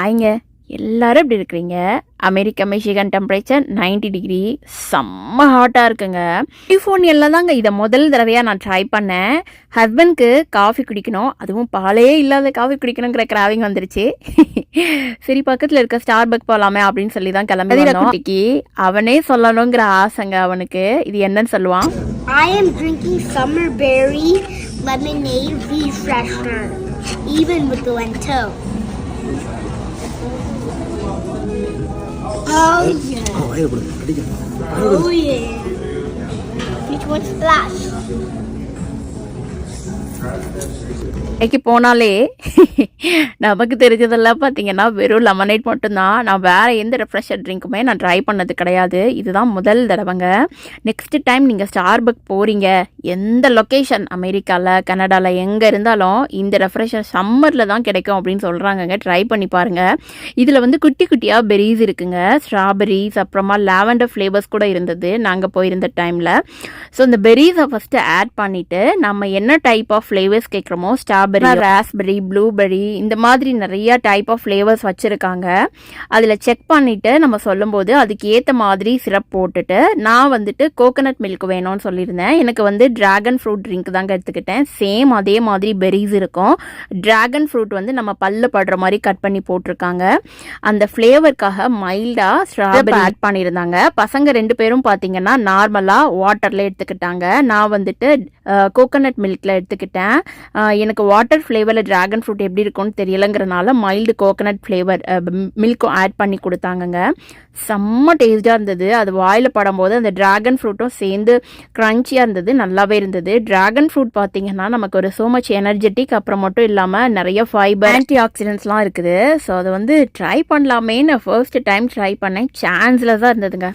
ஆயிங்க எல்லாரும் எப்படி இருக்கிறீங்க? America Michigan temperature 90 degree. செம்ம ஹாட்டாக இருக்குங்க. கலிஃபோர்னியாவில் தாங்க இதை முதல் தடவையாக நான் ட்ரை பண்ணேன். ஹஸ்பண்ட்க்கு காஃபி குடிக்கணும். அதுவும் பாலே இல்லாத காஃபி குடிக்கணுங்கிற கிராவிங் வந்துருச்சு. சரி பக்கத்தில் இருக்க ஸ்டார் பக் போகலாமே அப்படின்னு சொல்லி தான் கிளம்பி அவனே சொல்லணுங்கிற ஆசைங்க அவனுக்கு. இது என்னன்னு சொல்லுவான்? I am drinking summer berry lemonade refresher, even with the lentil. Oh, oh, oh yeah. Which one's splash? கடைக்கு போனாலே நமக்கு தெரிஞ்சதெல்லாம் பார்த்தீங்கன்னா வெறும் லெமனேட் மட்டும்தான். நான் வேறு எந்த ரெஃப்ரெஷர் ட்ரிங்க்குமே நான் ட்ரை பண்ணது கிடையாது. இதுதான் முதல் தடவைங்க. நெக்ஸ்ட் டைம் நீங்கள் ஸ்டார்பக் போகிறீங்க எந்த லொக்கேஷன் அமெரிக்காவில் கனடாவில் எங்கே இருந்தாலும் இந்த ரெஃப்ரெஷர் சம்மரில் தான் கிடைக்கும் அப்படின்னு சொல்கிறாங்கங்க ட்ரை பண்ணி பாருங்கள் இதில் வந்து குட்டி குட்டியாக பெரிஸ் இருக்குங்க. ஸ்ட்ராபெரிஸ் அப்புறமா லாவெண்டர் ஃப்ளேவர்ஸ் கூட இருந்தது நாங்கள் போயிருந்த டைமில் ஸோ இந்த பெரிஸை ஃபஸ்ட்டு ஆட் பண்ணிவிட்டு நம்ம என்ன டைப் ஆஃப் ஃப்ளேவர்ஸ் கேட்குறோமோ ஸ்ட்ராபெரி ராஸ்பெரி ப்ளூபெரி இந்த மாதிரி நிறைய டைப் ஆஃப் ஃப்ளேவர்ஸ் வச்சுருக்காங்க. அதில் செக் பண்ணிவிட்டு நம்ம சொல்லும்போது அதுக்கு ஏற்ற மாதிரி சிரப் போட்டுட்டு நான் வந்துட்டு கோகனட் மில்க் வேணும்னு சொல்லியிருந்தேன். எனக்கு வந்து டிராகன் ஃப்ரூட் ட்ரிங்க் தாங்க எடுத்துக்கிட்டேன். சேம் அதே மாதிரி பெரிஸ் இருக்கும். டிராகன் ஃப்ரூட் வந்து நம்ம பல்ல படுற மாதிரி கட் பண்ணி போட்டிருக்காங்க. அந்த ஃப்ளேவருக்காக மைல்டாக ஸ்ட்ராபெரி ஆட் பண்ணியிருந்தாங்க. பசங்க ரெண்டு பேரும் பார்த்தீங்கன்னா நார்மலாக வாட்டரில் எடுத்துக்கிட்டாங்க. நான் வந்துட்டு கோகனட் மில்கில் எடுத்துக்கிட்டேன். எனக்கு வாட்டர் ஃப்ளேவரில் டிராகன் ஃப்ரூட் எப்படி இருக்கும்னு தெரியலங்கிறனால மைல்டு கோகனட் ஃப்ளேவர் மில்க்கும் ஆட் பண்ணி கொடுத்தாங்கங்க. செம்ம டேஸ்ட்டாக இருந்தது. அது வாயில் படும்போது அந்த ட்ராகன் ஃப்ரூட்டும் சேர்ந்து க்ரன்ச்சியாக இருந்தது. நல்லாவே இருந்தது. டிராகன் ஃப்ரூட் பார்த்தீங்கன்னா நமக்கு ஒரு ஸோ மச் எனர்ஜெட்டிக் அப்புறம் மட்டும் இல்லாமல் நிறைய ஃபைபர் ஆன்டி ஆக்சிடென்ட்ஸ்லாம் இருக்குது. ஸோ அதை வந்து ட்ரை பண்ணலாமேன்னு ஃபர்ஸ்ட் டைம் ட்ரை பண்ணேன். தான் இருந்ததுங்க.